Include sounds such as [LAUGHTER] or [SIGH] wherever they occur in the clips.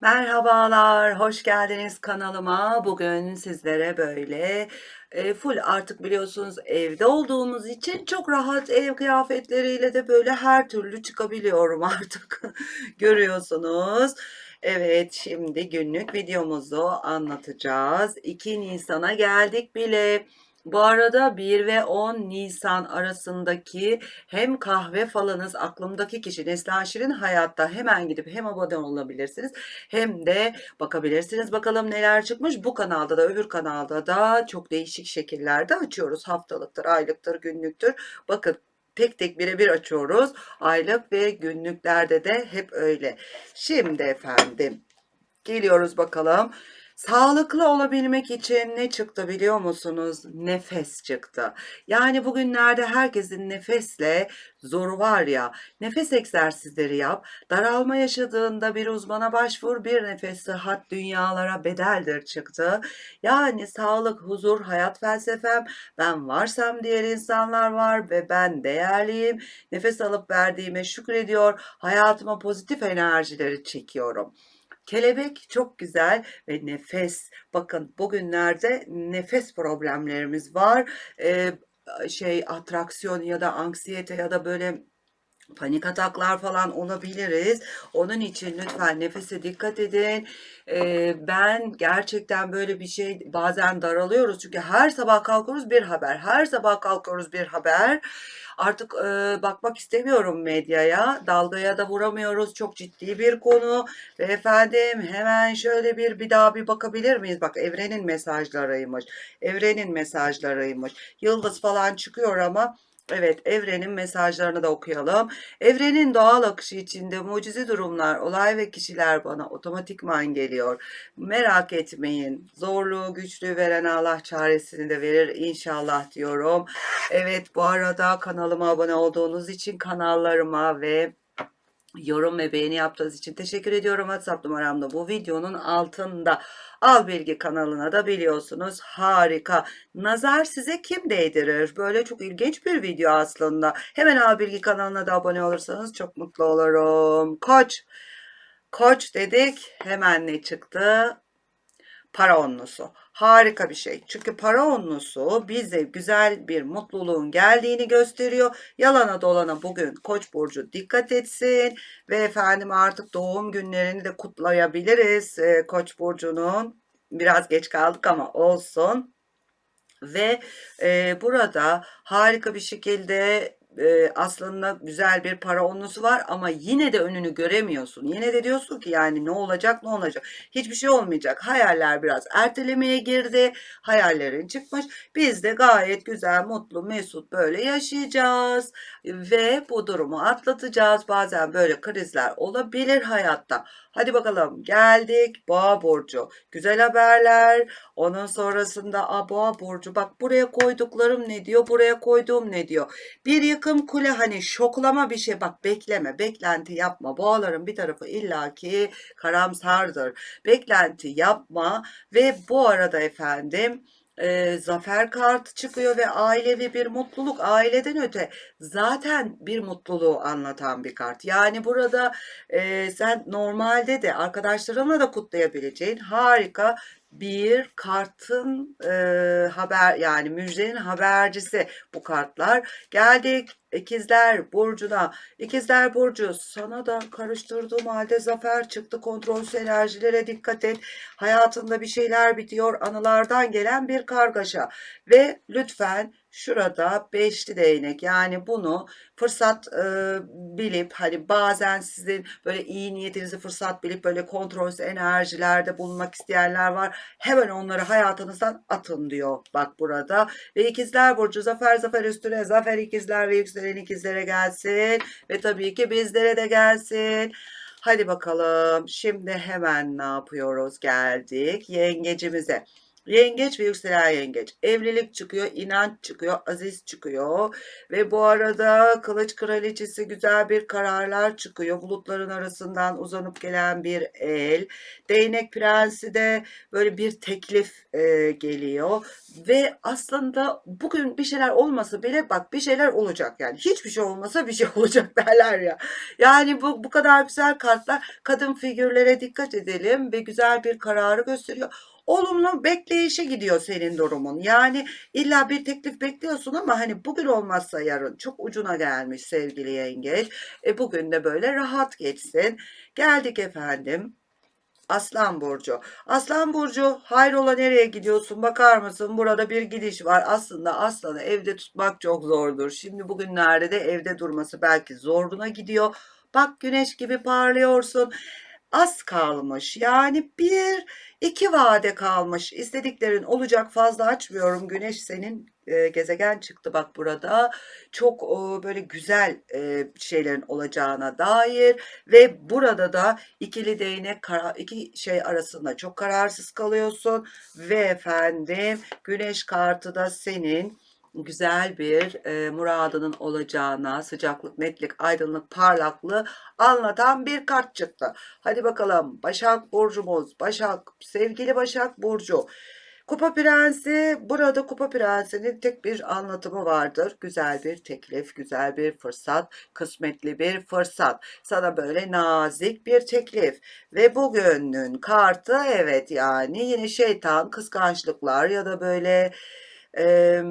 Merhabalar, hoş geldiniz kanalıma. Bugün sizlere böyle e, full artık biliyorsunuz evde olduğumuz için çok rahat ev kıyafetleriyle de böyle her türlü çıkabiliyorum [LAUGHS] artık. Görüyorsunuz. Evet, şimdi günlük videomuzu anlatacağız. 2 Nisan'a geldik bile. Bu arada 1 ve 10 Nisan arasındaki hem kahve falınız aklımdaki kişi Neslihan Şirin hayatta hemen gidip hem abone olabilirsiniz hem de bakabilirsiniz. Bakalım neler çıkmış. Bu kanalda da öbür kanalda da çok değişik şekillerde açıyoruz. Haftalıktır, aylıktır, günlüktür. Bakın tek tek birebir açıyoruz. Aylık ve günlüklerde de hep öyle. Şimdi efendim geliyoruz bakalım. Sağlıklı olabilmek için ne çıktı biliyor musunuz? Nefes çıktı. Yani bugünlerde herkesin nefesle zoru var ya. Nefes egzersizleri yap. Daralma yaşadığında bir uzmana başvur. Bir nefes sıhhat dünyalara bedeldir çıktı. Yani sağlık, huzur, hayat felsefem. Ben varsam diğer insanlar var ve ben değerliyim. Nefes alıp verdiğime şükrediyor. Hayatıma pozitif enerjileri çekiyorum. Kelebek çok güzel ve nefes. Bakın bugünlerde nefes problemlerimiz var. Ee, şey atraksiyon ya da anksiyete ya da böyle panik ataklar falan olabiliriz. Onun için lütfen nefese dikkat edin. Ee, ben gerçekten böyle bir şey bazen daralıyoruz. Çünkü her sabah kalkıyoruz bir haber. Her sabah kalkıyoruz bir haber. Artık e, bakmak istemiyorum medyaya. Dalgaya da vuramıyoruz. Çok ciddi bir konu. Ve efendim hemen şöyle bir bir daha bir bakabilir miyiz? Bak evrenin mesajlarıymış. Evrenin mesajlarıymış. Yıldız falan çıkıyor ama Evet, evrenin mesajlarını da okuyalım. Evrenin doğal akışı içinde mucize durumlar, olay ve kişiler bana otomatikman geliyor. Merak etmeyin. Zorluğu, güçlüğü veren Allah çaresini de verir inşallah diyorum. Evet, bu arada kanalıma abone olduğunuz için kanallarıma ve yorum ve beğeni yaptığınız için teşekkür ediyorum. WhatsApp numaramda bu videonun altında. Al Bilgi kanalına da biliyorsunuz harika. Nazar size kim değdirir? Böyle çok ilginç bir video aslında. Hemen Al Bilgi kanalına da abone olursanız çok mutlu olurum. Koç. Koç dedik. Hemen ne çıktı? Para onlusu. Harika bir şey. Çünkü para onlusu bize güzel bir mutluluğun geldiğini gösteriyor. Yalana dolana bugün Koç burcu dikkat etsin ve efendim artık doğum günlerini de kutlayabiliriz e, Koç burcunun. Biraz geç kaldık ama olsun. Ve e, burada harika bir şekilde e, aslında güzel bir para onlusu var ama yine de önünü göremiyorsun. Yine de diyorsun ki yani ne olacak ne olacak. Hiçbir şey olmayacak. Hayaller biraz ertelemeye girdi. Hayallerin çıkmış. Biz de gayet güzel, mutlu, mesut böyle yaşayacağız. Ve bu durumu atlatacağız. Bazen böyle krizler olabilir hayatta. Hadi bakalım geldik Boğa burcu. Güzel haberler. Onun sonrasında a, Boğa burcu bak buraya koyduklarım ne diyor? Buraya koyduğum ne diyor? Bir yıkım kule hani şoklama bir şey bak bekleme, beklenti yapma. Boğaların bir tarafı illaki karamsardır. Beklenti yapma ve bu arada efendim e, zafer kartı çıkıyor ve ailevi bir mutluluk aileden öte zaten bir mutluluğu anlatan bir kart. Yani burada e, sen normalde de arkadaşlarınla da kutlayabileceğin harika bir kartın e, haber yani müjdenin habercisi bu kartlar. Geldik İkizler Burcu'na. İkizler Burcu sana da karıştırdığım halde zafer çıktı. Kontrolsüz enerjilere dikkat et. Hayatında bir şeyler bitiyor. Anılardan gelen bir kargaşa. Ve lütfen şurada beşli değnek yani bunu fırsat e, bilip hani bazen sizin böyle iyi niyetinizi fırsat bilip böyle kontrolsüz enerjilerde bulunmak isteyenler var. Hemen onları hayatınızdan atın diyor bak burada. Ve ikizler burcu zafer zafer üstüne zafer ikizler ve yükselen ikizlere gelsin. Ve tabii ki bizlere de gelsin. Hadi bakalım şimdi hemen ne yapıyoruz geldik yengecimize. Yengeç ve yükselen yengeç. Evlilik çıkıyor, inanç çıkıyor, aziz çıkıyor. Ve bu arada kılıç kraliçesi güzel bir kararlar çıkıyor. Bulutların arasından uzanıp gelen bir el. Değnek prensi de böyle bir teklif e, geliyor. Ve aslında bugün bir şeyler olmasa bile bak bir şeyler olacak yani. Hiçbir şey olmasa bir şey [LAUGHS] olacak derler ya. Yani bu, bu kadar güzel kartlar kadın figürlere dikkat edelim ve güzel bir kararı gösteriyor olumlu bekleyişe gidiyor senin durumun. Yani illa bir teklif bekliyorsun ama hani bugün olmazsa yarın çok ucuna gelmiş sevgili yengeç. E bugün de böyle rahat geçsin. Geldik efendim. Aslan Burcu. Aslan Burcu hayrola nereye gidiyorsun bakar mısın? Burada bir gidiş var. Aslında aslanı evde tutmak çok zordur. Şimdi bugünlerde de evde durması belki zoruna gidiyor. Bak güneş gibi parlıyorsun az kalmış. Yani bir iki vade kalmış. İstediklerin olacak fazla açmıyorum. Güneş senin e, gezegen çıktı bak burada. Çok e, böyle güzel e, şeylerin olacağına dair ve burada da ikili değnek iki şey arasında çok kararsız kalıyorsun ve efendim güneş kartı da senin güzel bir e, muradının olacağına sıcaklık, netlik, aydınlık, parlaklığı anlatan bir kart çıktı. Hadi bakalım Başak Burcumuz, Başak, sevgili Başak Burcu. Kupa Prensi, burada Kupa Prensi'nin tek bir anlatımı vardır. Güzel bir teklif, güzel bir fırsat, kısmetli bir fırsat. Sana böyle nazik bir teklif. Ve bugünün kartı evet yani yine şeytan, kıskançlıklar ya da böyle e,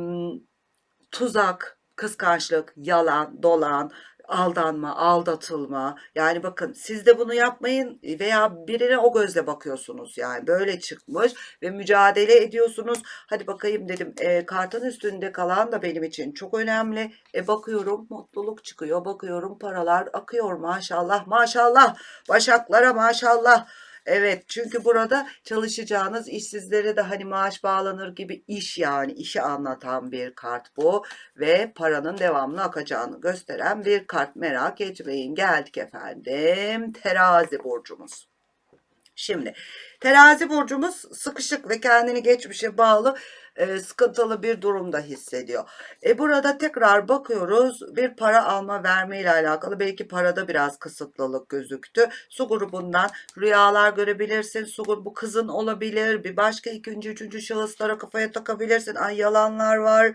tuzak, kıskançlık, yalan, dolan, aldanma, aldatılma. Yani bakın siz de bunu yapmayın veya birine o gözle bakıyorsunuz. Yani böyle çıkmış ve mücadele ediyorsunuz. Hadi bakayım dedim e, kartın üstünde kalan da benim için çok önemli. E bakıyorum mutluluk çıkıyor. Bakıyorum paralar akıyor maşallah maşallah. Başaklara maşallah. Evet çünkü burada çalışacağınız işsizlere de hani maaş bağlanır gibi iş yani işi anlatan bir kart bu ve paranın devamlı akacağını gösteren bir kart merak etmeyin geldik efendim terazi burcumuz. Şimdi terazi burcumuz sıkışık ve kendini geçmişe bağlı e, sıkıntılı bir durumda hissediyor. E burada tekrar bakıyoruz bir para alma verme ile alakalı belki parada biraz kısıtlılık gözüktü. Su grubundan rüyalar görebilirsin. Su grubu kızın olabilir. Bir başka ikinci üçüncü şahıslara kafaya takabilirsin. Ay yalanlar var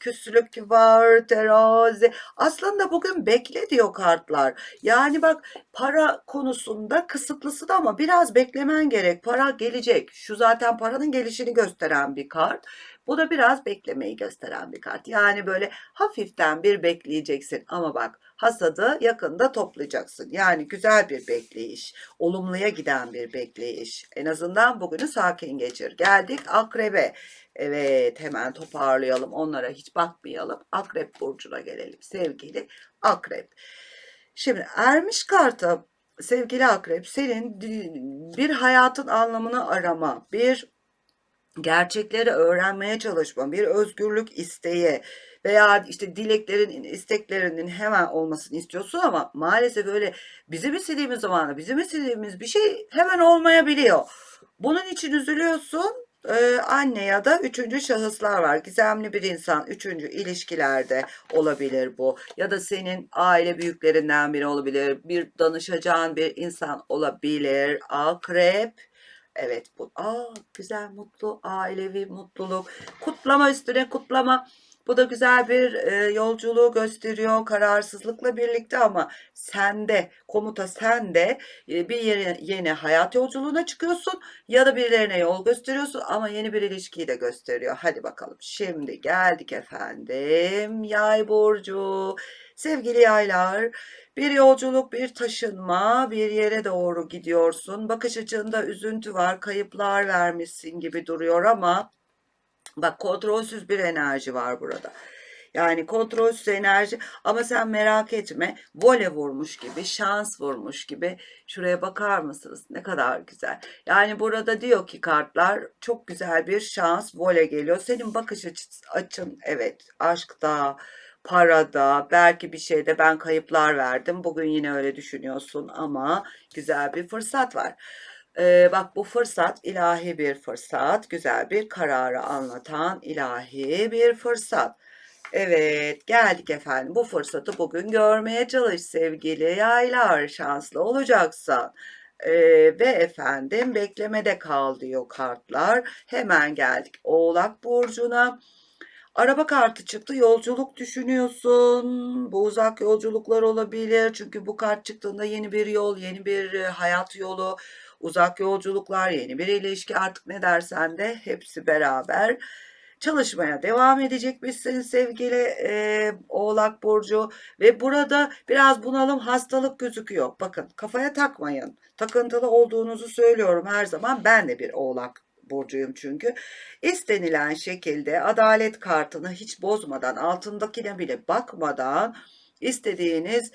küslük var, terazi. Aslında bugün bekle diyor kartlar. Yani bak para konusunda kısıtlısın ama biraz beklemen gerek. Para gelecek. Şu zaten paranın gelişini gösteren bir kart. Bu da biraz beklemeyi gösteren bir kart. Yani böyle hafiften bir bekleyeceksin ama bak hasadı yakında toplayacaksın. Yani güzel bir bekleyiş, olumluya giden bir bekleyiş. En azından bugünü sakin geçir. Geldik akrebe. Evet hemen toparlayalım. Onlara hiç bakmayalım. Akrep burcuna gelelim. Sevgili akrep. Şimdi ermiş kartı sevgili akrep senin bir hayatın anlamını arama, bir gerçekleri öğrenmeye çalışma, bir özgürlük isteği veya işte dileklerin, isteklerinin hemen olmasını istiyorsun ama maalesef öyle bizim istediğimiz zamanda bizim istediğimiz bir şey hemen olmayabiliyor. Bunun için üzülüyorsun ee, anne ya da üçüncü şahıslar var. Gizemli bir insan üçüncü ilişkilerde olabilir bu. Ya da senin aile büyüklerinden biri olabilir. Bir danışacağın bir insan olabilir. Akrep. Evet bu. Aa, güzel mutlu ailevi mutluluk. Kutlama üstüne kutlama. Bu da güzel bir e, yolculuğu gösteriyor kararsızlıkla birlikte ama sende komuta sende e, bir yere, yeni hayat yolculuğuna çıkıyorsun ya da birilerine yol gösteriyorsun ama yeni bir ilişkiyi de gösteriyor. Hadi bakalım. Şimdi geldik efendim. Yay burcu. Sevgili yaylar bir yolculuk bir taşınma bir yere doğru gidiyorsun. Bakış açında üzüntü var kayıplar vermişsin gibi duruyor ama Bak kontrolsüz bir enerji var burada. Yani kontrolsüz enerji ama sen merak etme. Vole vurmuş gibi, şans vurmuş gibi. Şuraya bakar mısınız? Ne kadar güzel. Yani burada diyor ki kartlar çok güzel bir şans vole geliyor. Senin bakış açın evet aşkta, parada, belki bir şeyde ben kayıplar verdim. Bugün yine öyle düşünüyorsun ama güzel bir fırsat var. Eee, bak bu fırsat ilahi bir fırsat, güzel bir kararı anlatan ilahi bir fırsat. Evet, geldik efendim. Bu fırsatı bugün görmeye çalış sevgili yaylar. Şanslı olacaksın. Eee, ve efendim beklemede kal diyor kartlar. Hemen geldik Oğlak Burcu'na. Araba kartı çıktı. Yolculuk düşünüyorsun. Bu uzak yolculuklar olabilir. Çünkü bu kart çıktığında yeni bir yol, yeni bir e, hayat yolu, uzak yolculuklar, yeni bir ilişki artık ne dersen de hepsi beraber çalışmaya devam edecekmişsin sevgili e, Oğlak Burcu ve burada biraz bunalım hastalık gözüküyor. Bakın kafaya takmayın. Takıntılı olduğunuzu söylüyorum her zaman. Ben de bir Oğlak burcuyum çünkü. İstenilen şekilde adalet kartını hiç bozmadan, altındakine bile bakmadan istediğiniz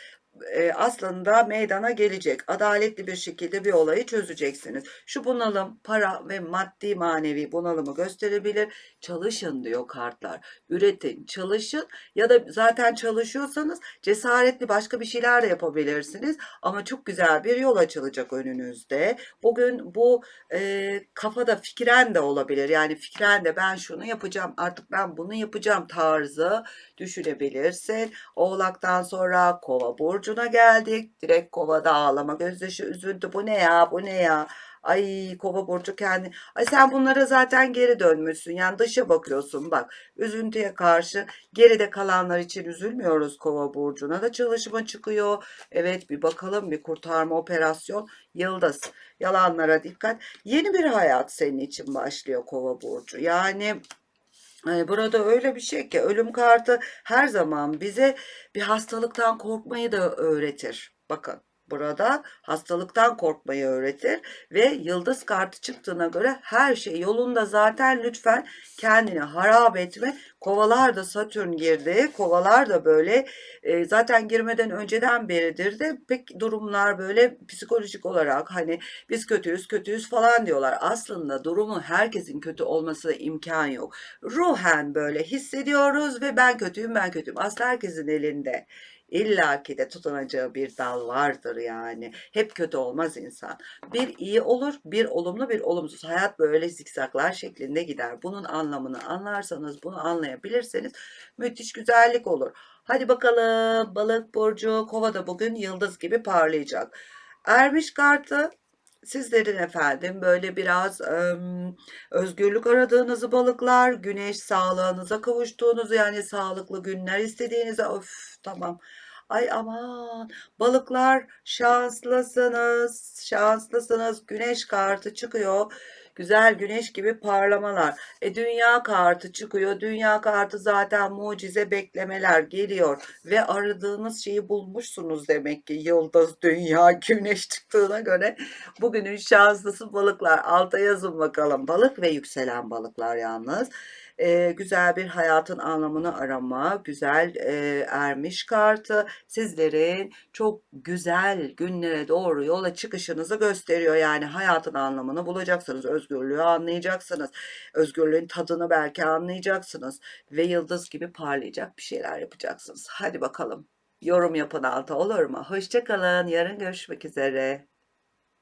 e, aslında meydana gelecek. Adaletli bir şekilde bir olayı çözeceksiniz. Şu bunalım para ve maddi manevi bunalımı gösterebilir. Çalışın diyor kartlar. Üretin, çalışın ya da zaten çalışıyorsanız cesaretli başka bir şeyler de yapabilirsiniz. Ama çok güzel bir yol açılacak önünüzde. Bugün bu e, kafada fikren de olabilir. Yani fikren de ben şunu yapacağım artık ben bunu yapacağım tarzı düşünebilirsin. Oğlaktan sonra kova burcuna geldik. Direkt kovada ağlama, gözyaşı, üzüntü. Bu ne ya, bu ne ya? Ay kova burcu kendi. Ay sen bunlara zaten geri dönmüşsün. Yani dışa bakıyorsun bak. Üzüntüye karşı geride kalanlar için üzülmüyoruz kova burcuna da çalışma çıkıyor. Evet bir bakalım bir kurtarma operasyon. Yıldız. Yalanlara dikkat. Yeni bir hayat senin için başlıyor kova burcu. Yani burada öyle bir şey ki ölüm kartı her zaman bize bir hastalıktan korkmayı da öğretir. Bakın burada hastalıktan korkmayı öğretir ve yıldız kartı çıktığına göre her şey yolunda zaten lütfen kendini harap etme. Kovalar da Satürn girdi. Kovalar da böyle e, zaten girmeden önceden beridir de pek durumlar böyle psikolojik olarak hani biz kötüyüz kötüyüz falan diyorlar. Aslında durumu herkesin kötü olmasına imkan yok. Ruhen böyle hissediyoruz ve ben kötüyüm ben kötüyüm. Aslında herkesin elinde. İlla ki de tutunacağı bir dal vardır yani. Hep kötü olmaz insan. Bir iyi olur, bir olumlu, bir olumsuz. Hayat böyle zikzaklar şeklinde gider. Bunun anlamını anlarsanız, bunu anlayabilirseniz müthiş güzellik olur. Hadi bakalım balık burcu kovada bugün yıldız gibi parlayacak. Ermiş kartı sizlerin efendim böyle biraz ım, özgürlük aradığınızı balıklar, güneş sağlığınıza kavuştuğunuzu yani sağlıklı günler istediğinize of tamam. Ay aman balıklar şanslısınız, şanslısınız. Güneş kartı çıkıyor. Güzel güneş gibi parlamalar. E dünya kartı çıkıyor. Dünya kartı zaten mucize beklemeler geliyor ve aradığınız şeyi bulmuşsunuz demek ki yıldız, dünya, güneş çıktığına göre bugünün şanslısı balıklar. Alta yazın bakalım. Balık ve yükselen balıklar yalnız. Ee, güzel bir hayatın anlamını arama, güzel e, ermiş kartı sizlerin çok güzel günlere doğru yola çıkışınızı gösteriyor. Yani hayatın anlamını bulacaksınız, özgürlüğü anlayacaksınız, özgürlüğün tadını belki anlayacaksınız ve yıldız gibi parlayacak bir şeyler yapacaksınız. Hadi bakalım yorum yapın alta olur mu? Hoşçakalın, yarın görüşmek üzere.